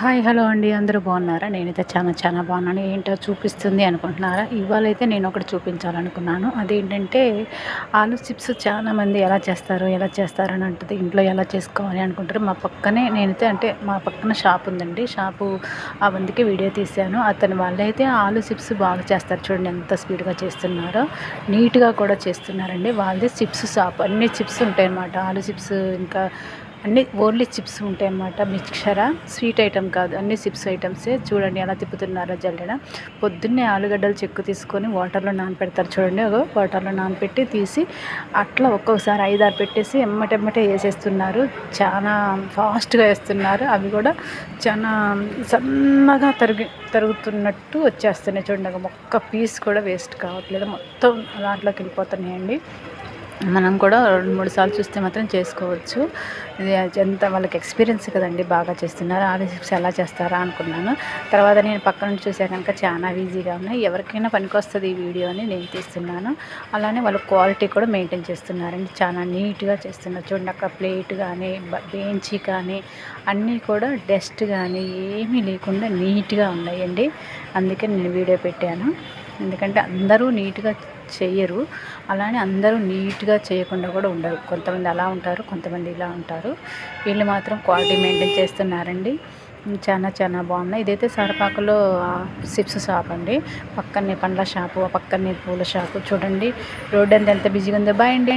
Hi hello అండి. అందరూ బాగున్నారా? నేనైతే చాలా చాలా బాగున్నాను. ఏంటో చూపిస్తుంది అనుకుంటున్నారా? ఇవాళైతే నేను ఒకటి చూపించాలనుకున్నాను. అదేంటంటే ఆలు చిప్స్ చాలామంది ఎలా చేస్తారు ఎలా చేస్తారని అంటుంది ఇంట్లో ఎలా చేసుకోవాలి అనుకుంటారు. మా పక్కనే నేనైతే అంటే మా పక్కన షాప్ ఉందండి. షాపు ఆ అందుకే వీడియో తీశాను. అతని వాళ్ళైతే ఆలు చిప్స్ బాగా చేస్తారు. చూడండి ఎంత స్పీడ్గా చేస్తున్నారో. నీట్గా కూడా చేస్తున్నారండి. వాళ్ళది చిప్స్ షాప్. అన్ని చిప్స్ ఉంటాయి అన్నమాట ఆలు చిప్స్ ఇంకా అన్ని ఓన్లీ చిప్స్ ఉంటాయి అన్నమాట మిక్చరా? స్వీట్ ఐటమ్ కాదు. అన్ని చిప్స్ ఐటమ్సే. చూడండి ఎలా తిప్పుతున్నారో జల్లెడ. పొద్దున్నే ఆలుగడ్డలు చెక్కు తీసుకొని వాటర్లో నానపెడతారు చూడండి. ఒక వాటర్లో నానపెట్టి తీసి అట్లా ఒక్కొక్కసారి ఐదారు పెట్టేసి ఎమ్మటెమ్మటే వేసేస్తున్నారు. చాలా ఫాస్ట్గా వేస్తున్నారు. అవి కూడా చాలా సన్నగా తరిగి తరుగుతున్నట్టు వచ్చేస్తున్నాయి చూడండి. ఒక మొక్క పీస్ కూడా వేస్ట్ కావట్లేదు. మొత్తం దాంట్లోకి వెళ్ళిపోతున్నాయండి. మనం కూడా రెండు మూడు సార్లు చూస్తే మాత్రం చేసుకోవచ్చు. ఇది ఎంత వాళ్ళకి ఎక్స్పీరియన్స్ కదండి బాగా చేస్తున్నారు. ఆలు చిప్స్ ఎలా చేస్తారా అనుకున్నాను. తర్వాత నేను పక్క నుంచి చూసా కనుక చాలా ఈజీగా ఉన్నాయి. ఎవరికైనా పనికొస్తుంది ఈ వీడియో అని నేను తీస్తున్నాను. అలానే వాళ్ళ క్వాలిటీ కూడా మెయింటైన్ చేస్తున్నారండి. చాలా నీట్గా చేస్తున్నారు. చూడండి అక్కడ ప్లేట్ కానీ బెంచి కానీ అన్నీ కూడా డస్ట్ కానీ ఏమీ లేకుండా నీట్గా ఉన్నాయండి. అందుకే నేను వీడియో పెట్టాను. ఎందుకంటే అందరూ నీట్గా చేయరు అలానే అందరూ నీట్గా చేయకుండా కూడా ఉండరు. కొంతమంది అలా ఉంటారు కొంతమంది ఇలా ఉంటారు. వీళ్ళు మాత్రం క్వాలిటీ మెయింటైన్ చేస్తున్నారండి. చాలా చాలా బాగున్నాయి. ఇదైతే సరపాకులో సిప్స్ షాప్ అండి. పక్కనే పండ్ల షాపు పక్కనే పూల షాపు. చూడండి రోడ్ అంతా ఎంత బిజీగా ఉందో. బాయ్ అండి.